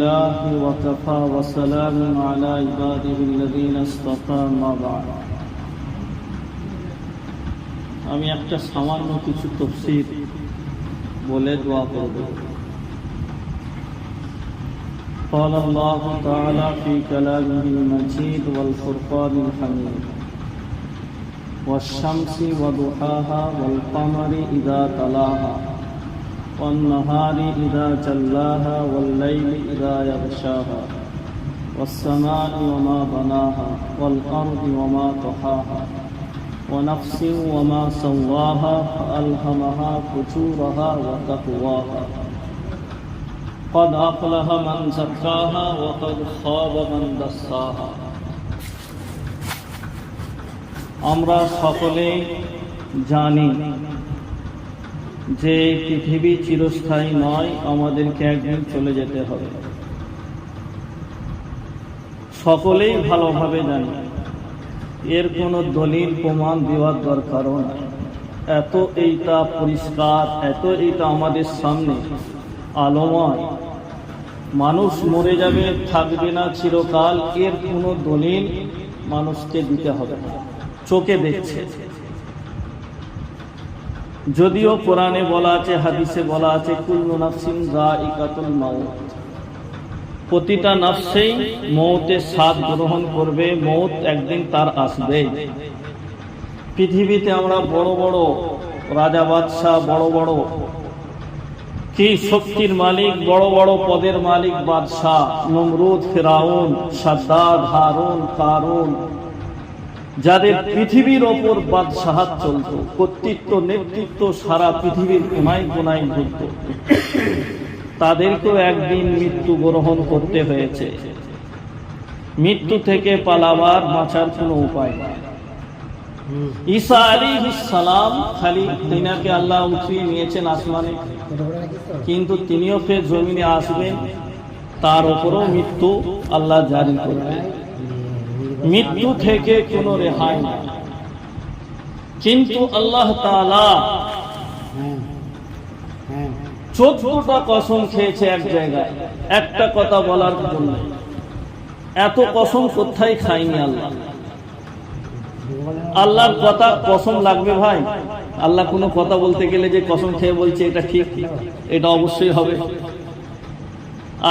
لله وكفى وسلام على عباده الذين اصطفى ما بعد আমি একটা সামান্য কিছু তফসির বলে দোয়া করব قال الله تعالى في كلامه المجيد والفرقان الحميد والشمس وضحاها والقمر إذا تلاها والنهار إذا جلاها والليل إذا يغشاها والسماء وما بناها والأرض وما طحاها ونفس وما سواها فألهمها فجورها وتقواها قد أفلح من زكاها وقد خاب من دساها আমরা সকলে জানি যে পৃথিবী চিরস্থায়ী নয়, আমাদেরকে একদিন চলে যেতে হবে। সকলেই ভালোভাবে জানি, এর কোনো দলিল প্রমাণ দেওয়ার দরকারও নাই। এত এইটা পরিষ্কার, এত এইটা আমাদের সামনে আলোময়। মানুষ মরে যাবে, থাকবে না চিরকাল, এর কোনো দলিল মানুষকে দিতে হবে না। চোখে দেখছে। যদিও কোরআনে বলা আছে, হাদিসে বলা আছে, কুল্লু নাফসিন মাউত। প্রতিটা নাফসেই মৌতের স্বাদ গ্রহণ করবে, মৌত একদিন তার আসবে। পৃথিবীতে আমরা বড় বড় রাজা বাদশাহ, বড় বড় কি শক্তির মালিক, বড় বড় পদের মালিক বাদশাহ, নমরুদ, ফেরাউন, সাদ্দাদ, হারুন, কারুন যাদের পৃথিবীর ওপর বাদশাহাত চলত, কর্তৃত্ব, নেতৃত্ব সারা পৃথিবীর কোনায় কোনায় ঘুরত। তাদেরকেও একদিন মৃত্যু গ্রহণ করতে হয়েছে। মৃত্যু থেকে পালাবার বাঁচার কোনো উপায় নেই। ঈসা আলী সালাম খালি তিনাকে আল্লাহ উঠিয়ে নিয়েছেন আসমানে, কিন্তু তিনিও ফের জমিনে আসবেন, তার উপরও মৃত্যু আল্লাহ জারি করবেন। মৃত্যু থেকে কোনো রেহাই নেই। কিন্তু আল্লাহ তাআলা চোদ্দটা কসম খেয়েছে এক জায়গায়। একটা কথা বলার জন্য। এত কসম কোথায় খাইনি আল্লাহ? আল্লাহর কথা কসম লাগবে ভাই? আল্লাহ কোনো কথা বলতে গেলে যে কসম খেয়ে বলছে, এটা ঠিক? এটা অবশ্যই হবে।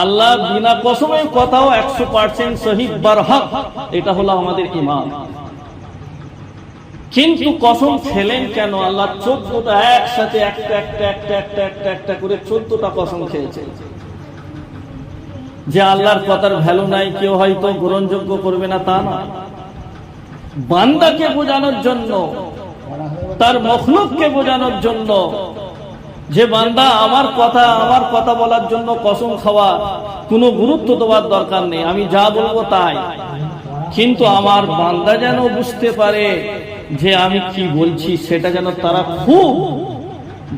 আল্লাহ বিনা কসমের কথাও একশো পার্সেন্ট শহীদ বারহাক। এটা হলো আমাদের ইমান কিন্তু কসম খেলেন কেন? আল্লাহ চোদ্দটা একসাথে একটা একটা একটা একটা একটা একটা করে চোদ্দটা কসম খেয়েছে। যে আল্লাহর কথার ভ্যালু নাই, কেউ হয়তো গ্রহণযোগ্য করবে না তা না। বান্দাকে বোঝানোর জন্য, তার মখলুককে বোঝানোর জন্য যে বান্দা আমার কথা আমার কথা বলার জন্য কসম খাওয়া কোনো গুরুত্ব দেওয়ার দরকার নেই, আমি যা বলব তাই। কিন্তু আমার বান্দা যেন বুঝতে পারে যে আমি কি বলছি, সেটা যেন তারা খুব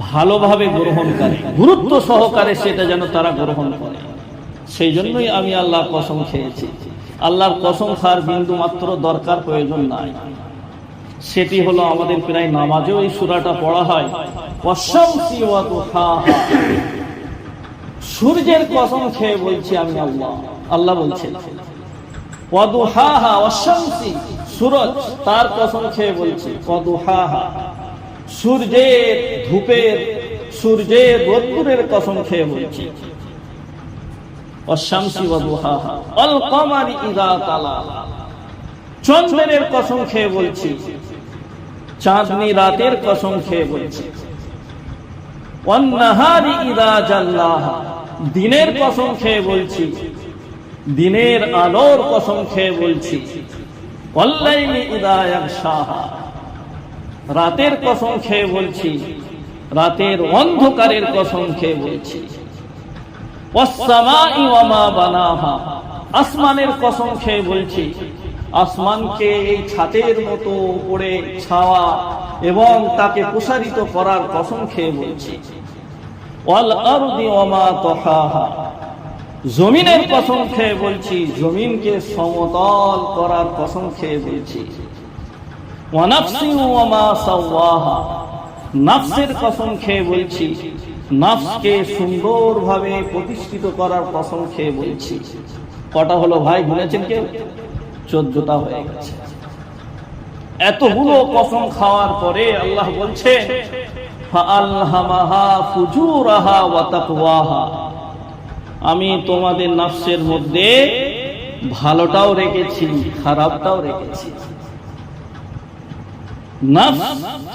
ভালোভাবে গ্রহণ করে, গুরুত্ব সহকারে সেটা যেন তারা গ্রহণ করে। সেই জন্যই আমি আল্লাহ কসম খেয়েছি। আল্লাহর কসম খাওয়ার বিন্দু মাত্র দরকার প্রয়োজন নাই। সেটি হলো আমাদের প্রায় নামাজেও এই সুরাটা পড়া হয়। সূর্যের কসম খেয়ে বলছি আমি আল্লাহ। আল্লাহ বলছেন সুরজ তার কসম খেয়ে বলছি সূর্যের ধূপের, সূর্যের রোদ্দুরের কসম খেয়ে বলছি চন্দ্রের কসম খেয়ে বলছি চাঁদনি রাতের কসম খেয়ে বলছি। দিনের কসম খেয়ে বলছি। দিনের আলোর কসম খেয়ে বলছি। রাতের কসম খেয়ে বলছি। রাতের অন্ধকারের কসম খেয়ে বলছি। আসমানের কসম খেয়ে বলছি। আসমানকে এই ছাতের মতো উপরে ছাওয়া এবং তাকে প্রসারিত করার কসম খেয়ে বলছি। জমিনের কসম খেয়ে বলছি, জমিনকে সমতল করার কসম খেয়ে বলছি। নাফসের কসম খেয়ে বলছি, নাফসকে সুন্দরভাবে প্রতিষ্ঠিত করার কসম খেয়ে বলছি। কটা হলো ভাই গুনেছেন কেউ? চোদ্দটা হয়ে গেছে। এতগুলো কসম খাওয়ার পরে আল্লাহ বলছে আমি তোমাদের নাফসের মধ্যে ভালোটাও রেখেছি, খারাপটাও রেখেছি।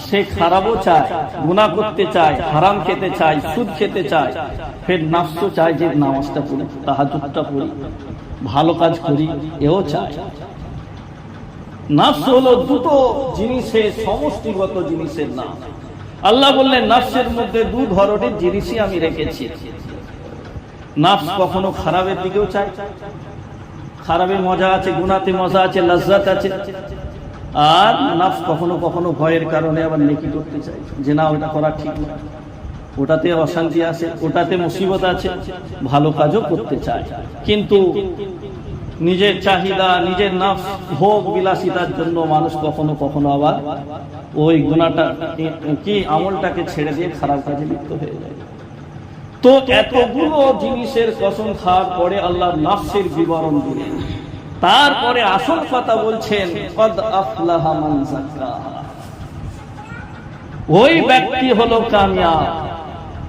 সে খারাপও চায় গুণা করতে চায়, হারাম খেতে চায়, সুদ খেতে চায়, ফের নাফসও চায় যে নামাজটা পড়ি, তাহাজুদটা পড়ি। ভালো কাজ করি, এও চায় নাফস হলো দুটো জিনিসের সমষ্টিগত জিনিসের নাম। আল্লাহ বললেন, নাফসের মধ্যে দু ধরনের জিনিসই আমি রেখেছি। নাফস কখনো খারাপের দিকেও চায়। খারাপের মজা আছে, গুনাতে মজা আছে, লজ্জাত আছে। আর নাফস কখনো কখনো ভয়ের কারণে আবার নেকি করতে চাই যে, না, ওটা করা ঠিক না ওটাতে অশান্তি আছে, ওটাতে মুসিবত আছে, ভালো কাজও করতে চায়। কিন্তু নিজের চাহিদা, নিজের নাফস, ভোগ বিলাসিতার জন্য মানুষ কখনো কখনো আবার ওই গুণাটা, কি আমলটাকে ছেড়ে দিয়ে খারাপ কাজে লিপ্ত হয়ে যায়। তো এতগুলো জিনিসের কসম খাওয়ার পরে আল্লাহ নাফসের বিবরণ দিলেন। তারপরে আসল কথা বলছেন ওই ব্যক্তি হলো কামিয়াব।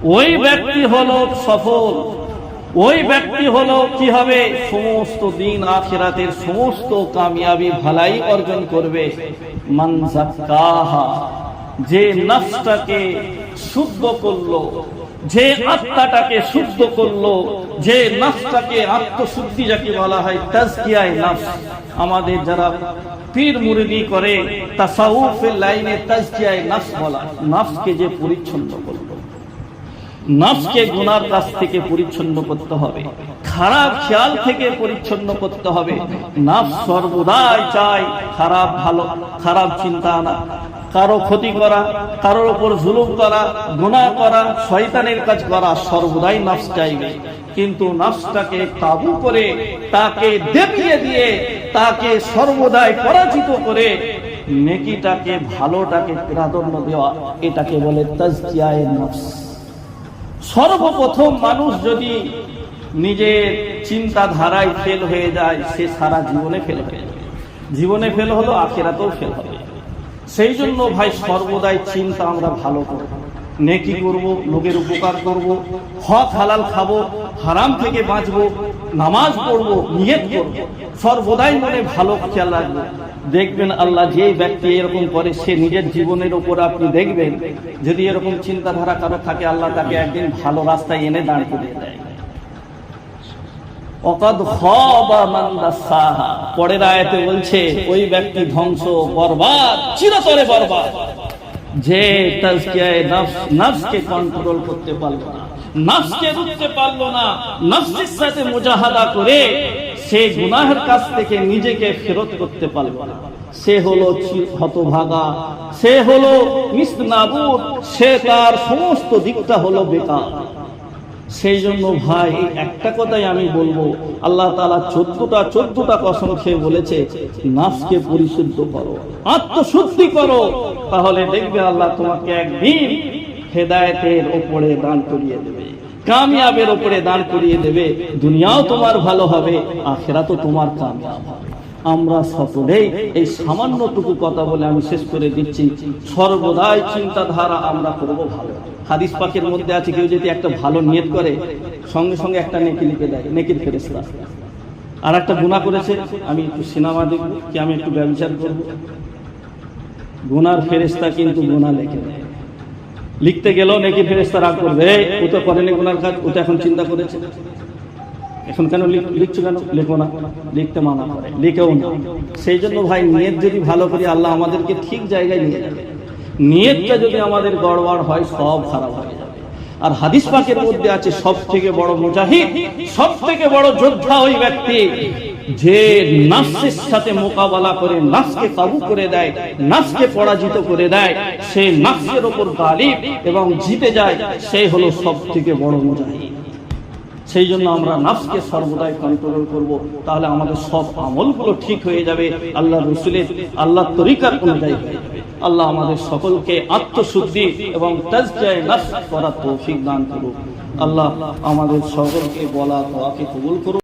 ওই ব্যক্তি হলো সফল। ওই ব্যক্তি হলো কি হবে সমস্ত দিন আখিরাতের সমস্ত কামিয়াবি ভালাই অর্জন করবে? যে নফসটাকে শুদ্ধ করল, যে আত্মাটাকে শুদ্ধ করল, যে নফসটাকে আত্মশুদ্ধি যাকে বলা হয় তাজকিয়ায় নফস। আমাদের যারা পীর মুরিদি করে, তাসাউফের লাইনে তাজকিয়ায় নফস বলা, নফসকে যে পরিচ্ছন্ন করল। নফসকে গুনার কাছ থেকে পরিচ্ছন্ন করতে হবে। খারাপ খেয়াল থেকে পরিচ্ছন্ন করতে হবে। নফস সর্বদাই চাই খারাপ ভালো, খারাপ চিন্তা আনা। কারও ক্ষতি করা, কারোর উপর জুলুম করা, গুনাহ করা, শয়তানের কাজ করা সর্বদাই নফস চাইবে। কিন্তু নফসটাকে কাবু করে, তাকে দেবিয়ে দিয়ে, তাকে সর্বদাই পরাজিত করে নেকিটাকে ভালোটাকে প্রাধান্য দেওয়া, এটাকে বলে তাজকিয়ায়ে নফস। সর্বপ্রথম মানুষ যদি নিজের চিন্তাধারায় ফেল হয়ে যায়, সে সারা জীবনে ফেল হয়ে জীবনে ফেল হলো, আখেরাতেও ফেল হবে। সেই জন্য ভাই, সর্বদাই চিন্তা আমরা ভালো করব। নেকি করব, লোকের উপকার করব, হক হালাল খাব হারাম থেকে বাঁচবো, নামাজ পড়ব, নিয়ত করব। সর্বদাই মনে ভালো খেয়াল রাখব দেখবেন আল্লাহ যে ব্যক্তি এরকম করে, সে নিজের জীবনের উপর আপনি দেখবেন, যদি এরকম চিন্তাধারা কারও থাকে, আল্লাহ তাকে একদিন ভালো রাস্তায় এনে দাঁড় করিয়ে দেয়। পরের আয়াতে বলছে, ওই ব্যক্তি ধ্বংস, বরবাদ, চিরতরে বরবাদ। যে তাজকিয়ায়ে নফস, নফসকে কন্ট্রোল করতে পারবে না। নফসকে রুখতে পারল না, নফসের সাথে মুজাহাদা করে সে গুনাহের কাছ থেকে নিজেকে ফেরত করতে পারল না। সে হলো হতভাগা, সে হলো মিসনাবুদ সে তার সমস্ত দিকটা হলো বেকার। সেই জন্য ভাই, একটা কথাই আমি বলব, আল্লাহ তালা চোদ্দটা চোদ্দটা কসম খেয়ে বলেছে, নাফসকে পরিশুদ্ধ করো, আত্মশুদ্ধি করো, তাহলে দেখবে আল্লাহ তোমাকে একদিন হেদায়েতের ওপরে দান করিয়ে দেবে, কামিয়াবের ওপরে দান করিয়ে দেবে, দুনিয়াও তোমার ভালো হবে আখেরা তো তোমার কামিয়াব হবে। আমরা সকলেই এই সামান্যটুকু কথা বলে আমি শেষ করে দিচ্ছি। সর্বদাই চিন্তাধারা আমরা করব ভালো। হাদিস পাকের মধ্যে আছে, কেউ যদি একটা ভালো নিয়ত করে, সঙ্গে সঙ্গে একটা নেকি লিখে দেয়, নেকির ফেরেস্তা আর একটা গুণা করেছে, আমি একটু সিনেমা দেখব, কি আমি একটু ব্যবচার করব? গুনার ফেরেস্তা কিন্তু গুণা লেখে দেয় লিখতে গেলেও নাকি ফেরেস্তা রাগ করবে ও তো করেনি গুনার কাজ, ও তো এখন চিন্তা করেছে। এখন কেন লিখ- লিখছো কেন? লিখব না। লিখতে মানা করে, লিখেও না। সেই জন্য ভাই, নিয়ত যদি ভালো করি, আল্লাহ আমাদেরকে ঠিক জায়গায় নিয়ে যাবে। নিয়তটা যদি আমাদের গড়বড় হয়, সব খারাপ হয়ে যাবে। আর হাদিস পাকের মধ্যে আছে সব থেকে বড় মুজাহিদ সব থেকে বড় যোদ্ধা ওই ব্যক্তি। যে নাফসের সাথে মোকাবেলা করে নাফসকে কাবু করে দেয়, নাফসকে পরাজিত করে দেয়, সে নাফসের ওপর গালিব এবং জিতে যায়, সেই হলো সব থেকে বড় মুজাহিদ। সেই জন্য আমরা নাফসকে সর্বদাই কন্ট্রোল করব, তাহলে আমাদের সব আমলগুলো ঠিক হয়ে যাবে আল্লাহ রসুলের আল্লাহ তরিকার অনুযায়ী হয়ে যাবে। আল্লাহ আমাদের সকলকে আত্মশুদ্ধি এবং তাজকিয়ায়ে নফস করার তৌফিক দান করুক। আল্লাহ আমাদের সকলকে বলা তোয়াকে কবুল করুন